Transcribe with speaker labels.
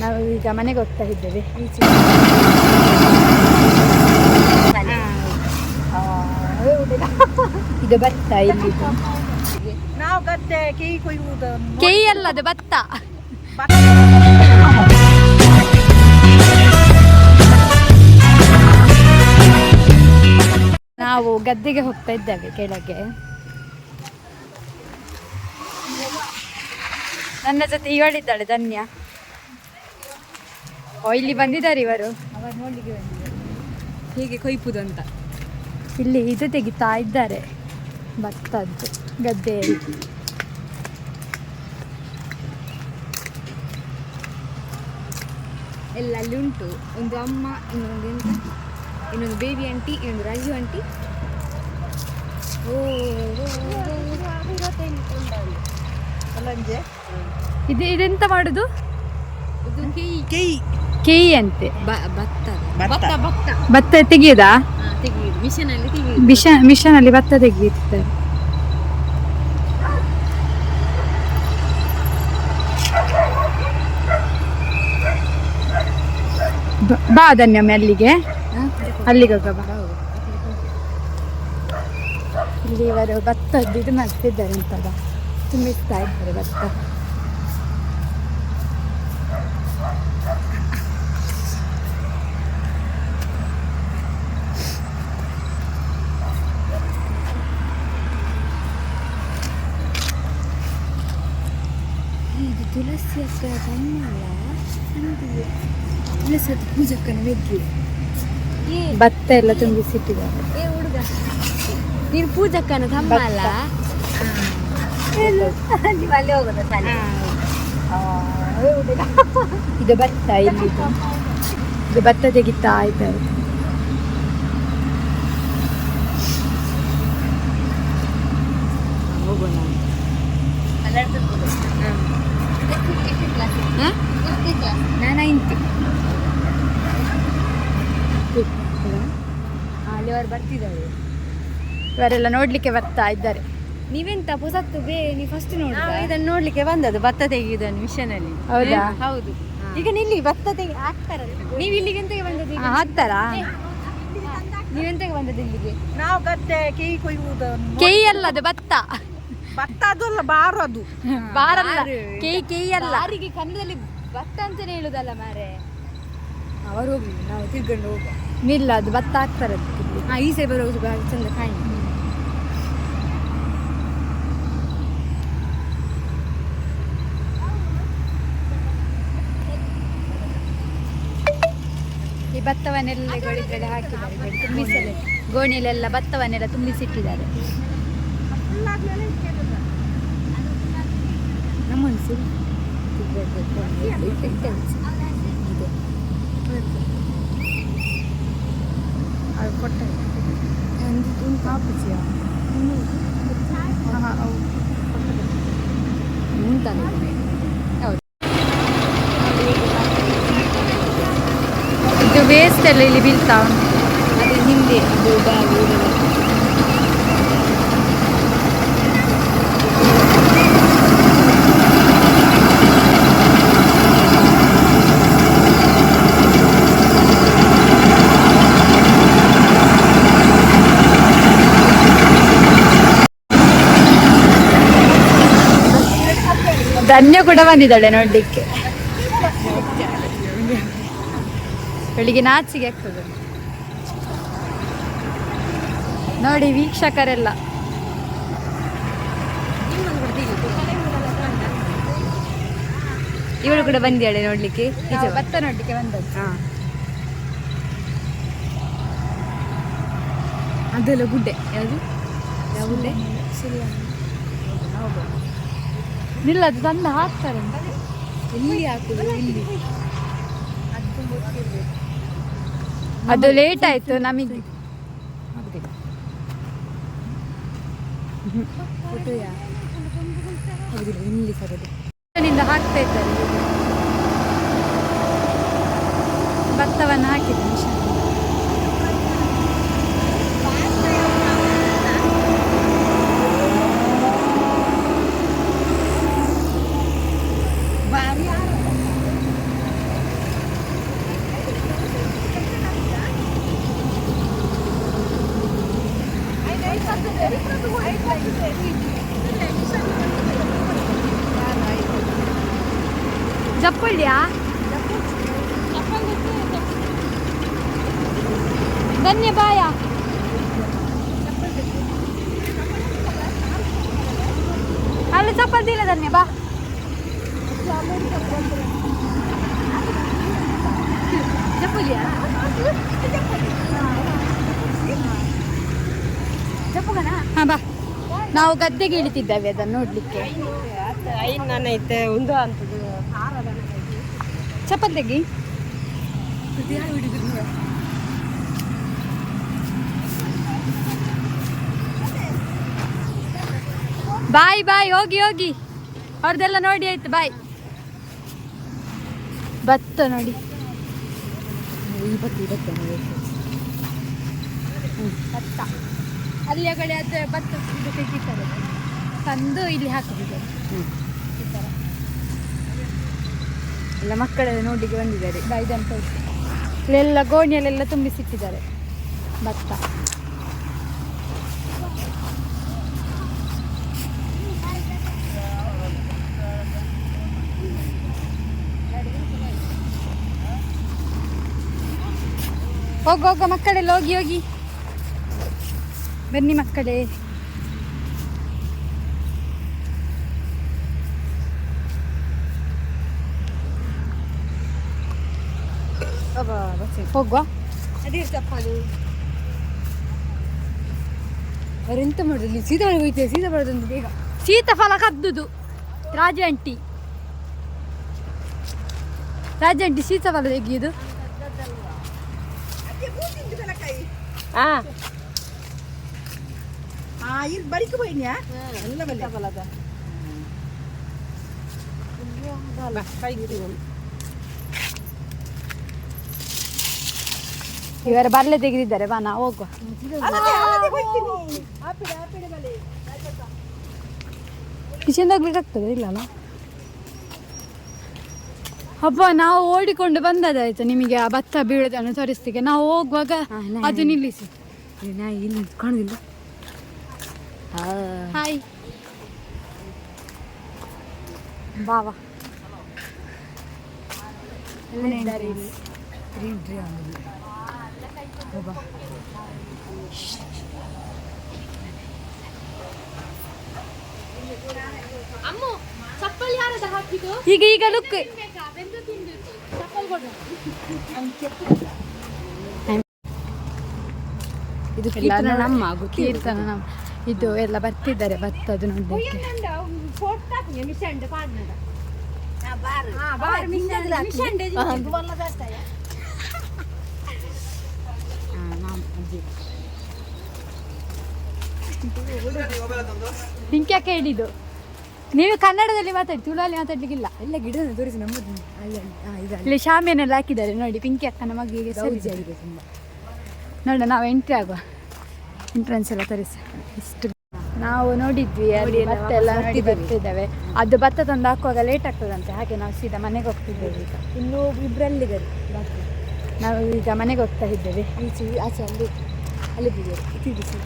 Speaker 1: ನಾವು ಈಗ ಮನೆಗೆ ಹೋಗ್ತಾ ಇದ್ದೇವೆ. ಈಚೆ? ಇದು ಭತ್ತ ಇಲ್ಲಿ.
Speaker 2: ನಾವು ಗದ್ದೆ ಕೇಯಿ ಕೊಯ್ಯುವುದು
Speaker 1: ಕೇಯಿ ಅಲ್ಲದು ಭತ್ತ. ನಾವು ಗದ್ದೆಗೆ ಹೋಗ್ತಾ ಇದ್ದೇವೆ ಕೆಳಗೆ. ನನ್ನ ಜೊತೆ ಇವಳಿದ್ದಾಳೆ ಧನ್ಯ. ಇಲ್ಲಿ ಬಂದಿದ್ದಾರೆ ಇವರು. ಅವರು ನೋಡ್ಲಿಕ್ಕೆ ಬಂದಿದ್ದಾರೆ.
Speaker 2: ಹೇಗೆ ಕೊಯ್ಪುದು ಅಂತ
Speaker 1: ಇಲ್ಲಿ ಇದು ತೆಗಿತಾ ಇದ್ದಾರೆ. ಭತ್ತದ್ದು ಗದ್ದೆಯಲ್ಲಿ
Speaker 2: ಎಲ್ಲ ಅಲ್ಲಿ ಉಂಟು. ಒಂದು ಅಮ್ಮ ಇನ್ನೊಂದು ಎಂತ? ಇನ್ನೊಂದು ಬೇಬಿ ಆಂಟಿ ಇನ್ನೊಂದು ರಾಜು ಆಂಟಿ ಓ
Speaker 1: ಇದು ಇದೆಂತ ಮಾಡುದು?
Speaker 2: ಇದು ಕೈ
Speaker 1: ಕೇಯಿ ಅಂತೆ.
Speaker 2: ಭತ್ತ. ಭತ್ತ.
Speaker 1: ತೆಗಿಯೋದಾ?
Speaker 2: ಮಿಷನ್
Speaker 1: ಮಿಷನ್ ಅಲ್ಲಿ ಭತ್ತ ತೆಗೆಯುತ್ತಾರೆ ಬ- ಬಾ ಧನ್ಯಮ್ಮ ಅಲ್ಲಿಗೆ. ಅಲ್ಲಿಗೆ ಹೋಗ ಬಾ. ಇಲ್ಲಿ ಇವರು ಭತ್ತದ್ದು ಇದು ಮಾಡ್ತಿದ್ದಾರೆ ಅಂತಲ್ಲ ತುಂಬಿಸ್ತಾ ಇದ್ದಾರೆ ಭತ್ತ.
Speaker 2: ಇದು ತುಳಸಿ ಹತ್ರ ತಮ್ಮಲ್ಲ ಅಂತಿದೆ ತುಳಸಿ ಹತ್ರ ಪೂಜಕ್ಕನ ಏ
Speaker 1: ಭತ್ತ ಎಲ್ಲ ತುಂಬಿಸಿಟ್ಟಿದ್ದಾರೆ.
Speaker 2: ಏ ಹುಡುಗ. ನೀನು ಪೂಜಕ್ಕನ ತಮ್ಮ ಅಲ್ಲ? ನೀವು ಅಲ್ಲಿ ಹೋಗೋದ ಶಾಲೆ
Speaker 1: ಇದು ಭತ್ತ ಇಲ್ಲಿ ಇದು. ಭತ್ತ ತೆಗಿತಾ ಇದ್ದಾರೆ.
Speaker 2: ಹೋಗೋಣ ನಾನು ಅಲ್ಲಿ ಅವ್ರು ಬರ್ತಿದ್ದಾರೆ.
Speaker 1: ಇವರೆಲ್ಲ ನೋಡ್ಲಿಕ್ಕೆ ಬರ್ತಾ ಇದ್ದಾರೆ.
Speaker 2: ನೀವೆಂತ ಪುಸತ್ತು ಬೇ ನೀವು ಫಸ್ಟ್ ನೋಡಿ ಇದನ್ನು ನೋಡ್ಲಿಕ್ಕೆ ಬಂದದ್ದು ಭತ್ತ ತೆಗೆಯುವುದನ್ನು ಮಿಷನ್ ಅಲ್ಲಿ.
Speaker 1: ಹೌದಾ?
Speaker 2: ಹೌದು. ಈಗ ನಿಲ್ಲಿ ಭತ್ತ ತೆಗೆ ಹಾಕ್ತಾರ. ನೀವು ಇಲ್ಲಿಗೆ ಎಂತಗೆ ಬಂದದ್ದು
Speaker 1: ಹಾಕ್ತಾರಾ?
Speaker 2: ನೀವೆಂತಗೆ ಬಂದದ್ದು ಇಲ್ಲಿಗೆ?
Speaker 3: ನಾವು ಗದ್ದೆ ಕೇಯಿ ಕೊಯ್ಯುವುದು
Speaker 1: ಕೇಯಿ ಅಲ್ಲದು ಭತ್ತ.
Speaker 3: ಭತ್ತ ಅದಲ್ಲ ಬಾರು ಅದು
Speaker 1: ಬಾರಲ್ಲ. ಕೈ ಕೈ ಅಲ್ಲ
Speaker 2: ಯಾರಿಗೆ ಕನ್ನಡದಲ್ಲಿ ಭತ್ತ ಅಂತಾನೆ ಹೇಳುದಲ್ಲ ಮಾರೆ? ಅವರು ಹೋಗ್ಲಿ ನಾವು ತಿರ್ಕೊಂಡು ಹೋಗುವ.
Speaker 1: ನಿಲ್ಲ ಅದು ಭತ್ತ ಹಾಕ್ತಾರೆ
Speaker 2: ಹಾ ಈ ಸೈಡ್ ಬರೋದು ಚಂದ ಕಾಯಿ.
Speaker 1: ಈ ಭತ್ತವನ್ನೆಲ್ಲ ಗೋಣಿಗಳಲ್ಲಿ ಹಾಕಿದ್ದಾರೆ ತುಂಬಿಸಲೇ ಗೋಣಿಯಲ್ಲೆಲ್ಲ ಗೋಣಿಲೆಲ್ಲ ಭತ್ತವನ್ನೆಲ್ಲ ತುಂಬಿಸಿಟ್ಟಿದ್ದಾರೆ.
Speaker 2: ನಮ್ಮನ್ಸು
Speaker 1: ಅವ್ರು ಕೊಟ್ಟರು ಇದು. ವೇಸ್ಟ್ ಎಲ್ಲ ಇಲ್ಲಿ ಬೀಳ್ತಾ ಅದು
Speaker 2: ಅದೇ ಹಿಂದೆ ಅದು ಬ್ಯಾಗ್
Speaker 1: ಧನ್ಯ ಕೂಡ ಬಂದಿದ್ದಾಳೆ ನೋಡ್ಲಿಕ್ಕೆ. ಬೆಳಿಗ್ಗೆ ನಾಚಿಗೆ ಆಗ್ತದೆ. ನೋಡಿ ವೀಕ್ಷಕರೆಲ್ಲ.
Speaker 2: ಇವಳು ಕೂಡ ಬಂದಿದ್ದಾಳೆ ನೋಡ್ಲಿಕ್ಕೆ.
Speaker 1: ಭತ್ತ ನೋಡ್ಲಿಕ್ಕೆ ಬಂದದ್ದು.
Speaker 2: ಅದೆಲ್ಲ ಗುಡ್ಡೆ. ಯಾವುದು? ಯಾವ ಗುಡ್ಡೆ?
Speaker 1: ಇಲ್ಲ ಅದು ತಂದು ಹಾಕ್ತಾರೆ.
Speaker 2: ಇಲ್ಲಿ ಹಾಕುದು ಇಲ್ಲಿ
Speaker 1: ಅದು ಲೇಟ್ ಆಯ್ತು ನಮಗೆ.
Speaker 2: ಇಲ್ಲಿ ಸರದು
Speaker 1: ನಿಂದ ಹಾಕ್ತಾ ಇದ್ದಾರೆ. ಭತ್ತವನ್ನು ಹಾಕಿದೆ ಮಿಷನ್ ಚಪ್ಪಲಿಯಾ ಧನ್ಯವಾಯ ಅಲ್ಲಿ ಚಪ್ಪಲ್ ದಿಲ್ಲ ಧನ್ಯ ಬಾ ಚಪ್ಪಲಿಯಾ ಹಾ ಬಾ. ನಾವು ಗದ್ದೆಗೆ ಇಳಿತಿದ್ದೇವೆ ಅದನ್ನು ನೋಡ್ಲಿಕ್ಕೆ.
Speaker 3: ಒಂದು ಅಂತದ್ದು.
Speaker 1: ಚಪ್ಪಲ್ ತೆಗಿ ಬಾಯ್ ಬಾಯ್ ಹೋಗಿ ಹೋಗಿ. ಅವ್ರದ್ದೆಲ್ಲ ನೋಡಿ ಆಯ್ತು ಬಾಯ್. ಭತ್ತ ನೋಡಿ. ಭತ್ತ ಭತ್ತ ಅಲ್ಲಿ ಕಡೆ ಅದು ಭತ್ತ ಇದು ತೆಗಿತಾರೆ. ತಂದು ಇಲ್ಲಿ ಹಾಕಿದ್ದಾರೆ ಈ ಥರ
Speaker 2: ಎಲ್ಲ ಮಕ್ಕಳೆಲ್ಲ ನೋಡ್ಲಿಕ್ಕೆ ಬಂದಿದ್ದಾರೆ.
Speaker 1: ಬೈದಂತ ಇದನ್ನು ಇಲ್ಲೆಲ್ಲ ಗೋಣಿಯಲ್ಲೆಲ್ಲ ತುಂಬಿಸಿಟ್ಟಿದ್ದಾರೆ. ಭತ್ತ. ಹೋಗು ಹೋಗ ಮಕ್ಕಳೆಲ್ಲ ಹೋಗಿ ಹೋಗಿ. ಬನ್ನಿ ಮಕ್ಕಳೇ. ಹೋಗುವ?
Speaker 2: ಅದೇ ಚಪ್ಪಲು ಅವರೆಂತ ಮಾಡುದು? ಸೀದಾ ಹೋಯ್ತೇವೆ ಸೀದಾ ಬರೋದೊಂದು ಬೇಗ.
Speaker 1: ಸೀತಾಫಲ ಕದ್ದುದು. ರಾಜ ಆಂಟಿ. ರಾಜ ಆಂಟಿ ಸೀತಾಫಲ ತೆಗಿಯುದು.
Speaker 3: ಹಾ ಇಲ್ಲಿ ಬರಿಕೆ ಬೈನ್ಯಾ ಎಲ್ಲ ಬಲ್ಲ ಫಲದ
Speaker 1: ಇವರ ಬರ್ಲೆ ತೆಗೆದಿದ್ದಾರೆ ಬಾ ನಾ ಹೋಗುವ. ಕಿಚನ್ ಹೋಗ್ಬೇಕಾಗ್ತದೆ ಇಲ್ಲಲ್ಲ ಅಪ್ಪ ನಾವು ಓಡಿಕೊಂಡು ಬಂದದಾಯ್ತು ನಿಮಗೆ ಆ ಭತ್ತ ಬೀಳೋದನ್ನು ತೋರಿಸ್ತಿಗೆ ನಾವು ಹೋಗುವಾಗ ಅದು ನಿಲ್ಲಿಸಿ.
Speaker 2: ನಾ ಇಲ್ಲಿ ಕಾಣುದಿಲ್ಲ
Speaker 1: ಹಾಯ್ ಬಾವಾ ಎಲ್ಲ ಇದ್ದಾರೆ ಇಲ್ಲಿ ಈಗ ಈಗ ಲುಕ್
Speaker 2: ಇದು
Speaker 1: ಎಲ್ಲ
Speaker 2: ಕೀರ್ತನ
Speaker 1: ನೋಡಿ-
Speaker 2: ನಮ್ಮ ಗೊತ್ತಿಲ್ಲ.
Speaker 1: ಕೀರ್ತನ ನಮ್ಮ. ಇದು ಎಲ್ಲ ಬರ್ತಿದ್ದಾರೆ ಭತ್ತದ ನೋಡಲಿಕ್ಕೆ. ಪಿಂಕಿ ಯಾಕೆ ಹೇಳಿದ್ದು? ನೀವು ಕನ್ನಡದಲ್ಲಿ ಮಾತಾಡಿ ತುಳಲ್ಲಿ ಮಾತಾಡ್ಲಿಕ್ಕಿಲ್ಲ.
Speaker 2: ಎಲ್ಲ ಗಿಡ ತೋರಿಸಿ ನಮ್ಮದು.
Speaker 1: ಇಲ್ಲಿ ಶಾಮಿಯನ್ನೆಲ್ಲ ಹಾಕಿದ್ದಾರೆ ನೋಡಿ ಪಿಂಕಿ ಅಕ್ಕನ ಮಗಿಗೆ
Speaker 2: ಗೌಜಿ
Speaker 1: ಸರಿ
Speaker 2: ಆಗಿದೆ ತುಂಬ.
Speaker 1: ನೋಡ ನಾವು ಎಂಟ್ರಿ ಆಗುವ. ಎಂಟ್ರೆನ್ಸ್ ಎಲ್ಲ ತೋರಿಸಿ. ಇಷ್ಟು ನಾವು ನೋಡಿದ್ವಿ, ಅಲ್ಲಿ ಭತ್ತ ನೋಡಿ
Speaker 2: ಬರ್ತಿದ್ದೀವಿ.
Speaker 1: ಅದು ಭತ್ತ ತಂದು ಹಾಕುವಾಗ ಲೇಟ್ ಆಗ್ತದಂತೆ, ಹಾಗೆ ನಾವು ಸೀದಾ ಮನೆಗೆ ಹೋಗ್ತಿದ್ದೇವೆ ಈಗ.
Speaker 2: ಇನ್ನು ಇಬ್ಬರಲ್ಲಿದ್ದಾರೆ
Speaker 1: ನಾವು ಈಗ ಮನೆಗೆ ಹೋಗ್ತಾ ಇದ್ದೇವೆ.
Speaker 2: ಈಚೆ ಆಚೆ ಅಲ್ಲಿ ಅಲ್ಲಿ ಬಿದ್ದಾರೆ ತಿರುಗಿಸಿ